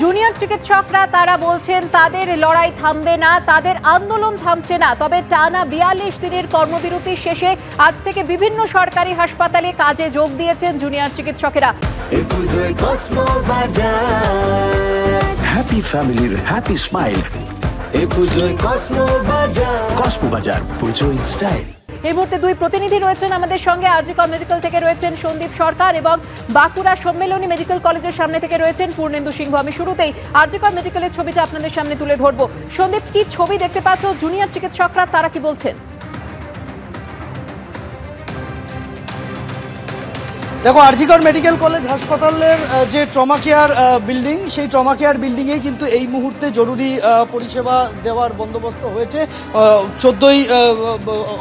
Junior চিকিৎসকরা তারা বলছেন তাদের লড়াই থামবে না তাদের আন্দোলন থামছে না। তবে টানা বিয়াল্লিশ দিনের কর্মবিরতি শেষে আজ থেকে বিভিন্ন সরকারি হাসপাতালে কাজে যোগ দিয়েছেন জুনিয়র চিকিৎসকেরা। কসমো বাজার। হ্যাপি ফ্যামিলির হ্যাপি স্মাইল এ পুজোয় কসমো বাজার। কসমো বাজার পুজো ইন স্টাইল এই মুহূর্তে দুই প্রতিনিধি রয়েছেন আমাদের সঙ্গে। আরজিকর মেডিকেল থেকে রয়েছেন সন্দীপ সরকার এবং বাঁকুড়া সম্মেলনী মেডিকেল কলেজের সামনে থেকে রয়েছেন পূর্ণেন্দু সিংহ। আমি শুরুতেই আরজিকর মেডিকেলের ছবিটা আপনাদের সামনে তুলে ধরবো। সন্দীপ, কি ছবি দেখতে পাচ্ছ? জুনিয়র চিকিৎসকরা, তারা কি বলছেন? দেখো আরজিকর মেডিকেল কলেজ হাসপাতালের যে ট্রমা কেয়ার বিল্ডিং সেই ট্রমা কেয়ার বিল্ডিংয়েই কিন্তু এই মুহূর্তে জরুরি পরিষেবা দেওয়ার বন্দোবস্ত হয়েছে চোদ্দোই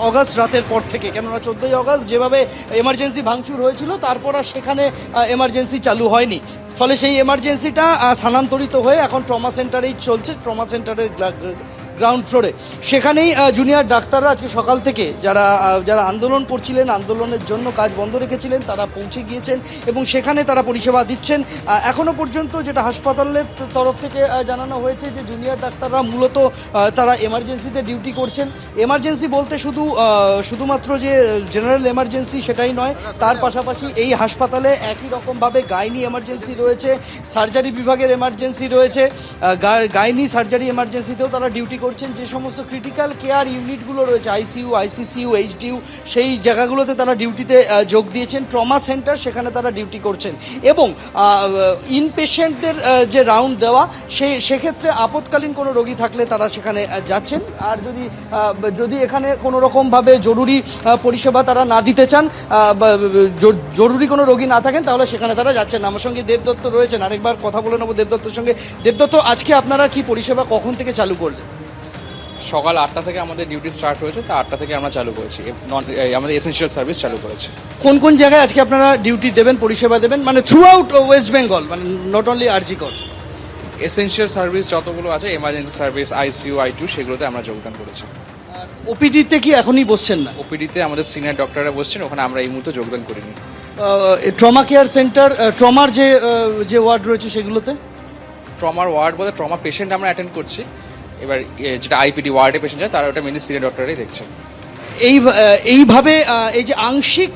অগস্ট রাতের পর থেকে। কেননা চোদ্দোই অগস্ট যেভাবে এমার্জেন্সি ভাঙচুর হয়েছিল, তারপর আর সেখানে এমার্জেন্সি চালু হয়নি। ফলে সেই এমার্জেন্সিটা স্থানান্তরিত হয়ে এখন ট্রমা সেন্টারেই চলছে। ট্রমা সেন্টারের গ্রাউন্ড ফ্লোরে সেখানেই জুনিয়র ডাক্তাররা আজকে সকাল থেকে যারা যারা আন্দোলন করছিলেন আন্দোলনের জন্য কাজ বন্ধ রেখেছিলেন তারা পৌঁছে গিয়েছেন এবং সেখানে তারা পরিষেবা দিচ্ছেন। আহ, এখনও পর্যন্ত যেটা হাসপাতালের তরফ থেকে জানানো হয়েছে যে জুনিয়র ডাক্তাররা মূলত তারা এমার্জেন্সিতে ডিউটি করছেন। এমার্জেন্সি বলতে শুধু শুধুমাত্র যে জেনারেল এমার্জেন্সি সেটাই নয় তার পাশাপাশি এই হাসপাতালে একই রকমভাবে গাইনি এমার্জেন্সি রয়েছে সার্জারি বিভাগের এমার্জেন্সি রয়েছে। গাইনি সার্জারি এমার্জেন্সিতেও তারা ডিউটি করছেন যে সমস্ত ক্রিটিক্যাল কেয়ার ইউনিটগুলো রয়েছে আইসিইউ আইসিসিউ এইচডিউ সেই জায়গাগুলোতে তারা ডিউটিতে যোগ দিয়েছেন। ট্রমা সেন্টার সেখানে তারা ডিউটি করছেন। এবং ইন পেশেন্টদের যে রাউন্ড দেওয়া সেই সেক্ষেত্রে আপৎকালীন কোনো রোগী থাকলে তারা সেখানে যাচ্ছেন। আর যদি যদি এখানে কোনো রকমভাবে জরুরি পরিষেবা তারা না দিতে চান জরুরি কোনো রোগী না থাকেন, তাহলে সেখানে তারা যাচ্ছেন। আমার সঙ্গে দেবদত্ত রয়েছেন। আরেকবার কথা বলে নেব দেবদত্তর সঙ্গে। দেবদত্ত, আজকে আপনারা কি পরিষেবা কখন থেকে চালু করলেন? সকাল আটটা থেকে আমাদের ডিউটি স্টার্ট হয়েছে তা আটটা থেকে আমরা চালু করেছি। নন আমাদের এসেনশিয়াল সার্ভিস চালু করেছি। কোন কোন জায়গায় আজকে আপনারা ডিউটি দেবেন পরিষেবা দেবেন? মানে থ্রু আউট ওয়েস্ট বেঙ্গল মানে not only RG Kar essential service যতগুলো আছে emergency service ICU I too সেগুলোতে আমরা যোগদান করেছি। ওপিডিতে কি এখনই বসছেন না? ওপিডিতে আমাদের সিনিয়র ডক্টররা বসছেন ওখানে আমরা এই মুহূর্তে যোগদান করিনি। ট্রমা কেয়ার সেন্টার ট্রমার যে যে ওয়ার্ড রয়েছে সেগুলোতে? ট্রমার ওয়ার্ড বলতে ট্রমা পেশেন্ট আমরা অ্যাটেন্ড করছি। এবার যেটা আইপিডি ওয়ার্ডে পেশেন্ট যায় তারা ওটা মেনলি সিনিয়র ডক্টরাই দেখছেন। এই এইভাবে এই যে আংশিক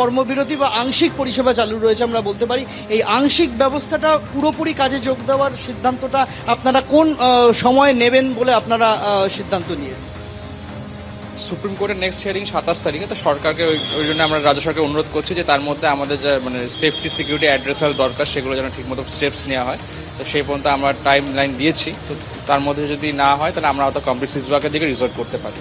কর্মবিরতি বা আংশিক পরিষেবা চালু রয়েছে আমরা বলতে পারি এই আংশিক ব্যবস্থাটা পুরোপুরি কাজে যোগ দেওয়ার সিদ্ধান্তটা আপনারা কোন সময় নেবেন বলে আপনারা সিদ্ধান্ত নিয়েছেন? সুপ্রিম কোর্টের নেক্সট হিয়ারিং সাতাশ তারিখে তো সরকারকে ওই জন্য আমরা রাজ্য সরকারকে অনুরোধ করছি যে তার মধ্যে আমাদের যে মানে সেফটি সিকিউরিটি অ্যাড্রেসাল দরকার সেগুলো যেন ঠিকমতো স্টেপস নেওয়া হয়। তো সেই পর্যন্ত আমরা টাইম লাইন দিয়েছি। তো তার মধ্যে যদি না হয় তাহলে আমরা হয়তো কমপ্লিট সিজবাকের দিকে রিসোর্ট করতে পারি।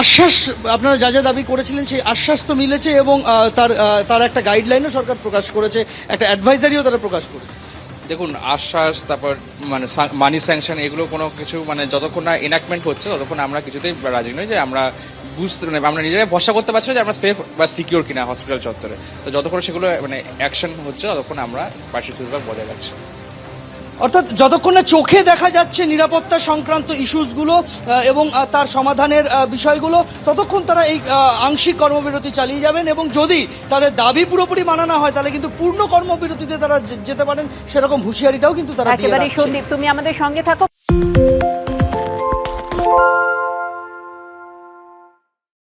আশ্বাস আপনারা যা যা দাবি করেছিলেন সেই আশ্বাস তো মিলেছে এবং তার তার একটা গাইডলাইনও সরকার প্রকাশ করেছে একটা অ্যাডভাইজারিও তারা প্রকাশ করেছে। দেখুন আশ্বাস তারপর মানে মানি স্যাংশন এগুলো কোনো কিছু মানে যতক্ষণ না এনাক্টমেন্ট হচ্ছে ততক্ষণ আমরা কিছুতেই রাজি নই যে আমরা বুঝতে মানে আমরা নিজেরাই ভরসা করতে পারছি না যে আমরা সেফ বা সিকিউর কিনা হসপিটাল চত্বরে। তো যতক্ষণ সেগুলো মানে অ্যাকশন হচ্ছে ততক্ষণ আমরা পার্সি সিজবাক বজায় রাখছি। অর্থাৎ যতক্ষণ না চোখে দেখা যাচ্ছে নিরাপত্তা সংক্রান্ত ইস্যুসগুলো এবং তার সমাধানের বিষয়গুলো ততক্ষণ তারা এই আংশিক কর্মবিরতি চালিয়ে যাবেন এবং যদি তাদের দাবি পুরোপুরি মানানো হয় তাহলে কিন্তু পূর্ণ কর্মবিরতিতে তারা যেতে পারেন। সেরকম হুঁশিয়ারিটাও কিন্তু তারা সন্দীপ তুমি আমাদের সঙ্গে থাকো।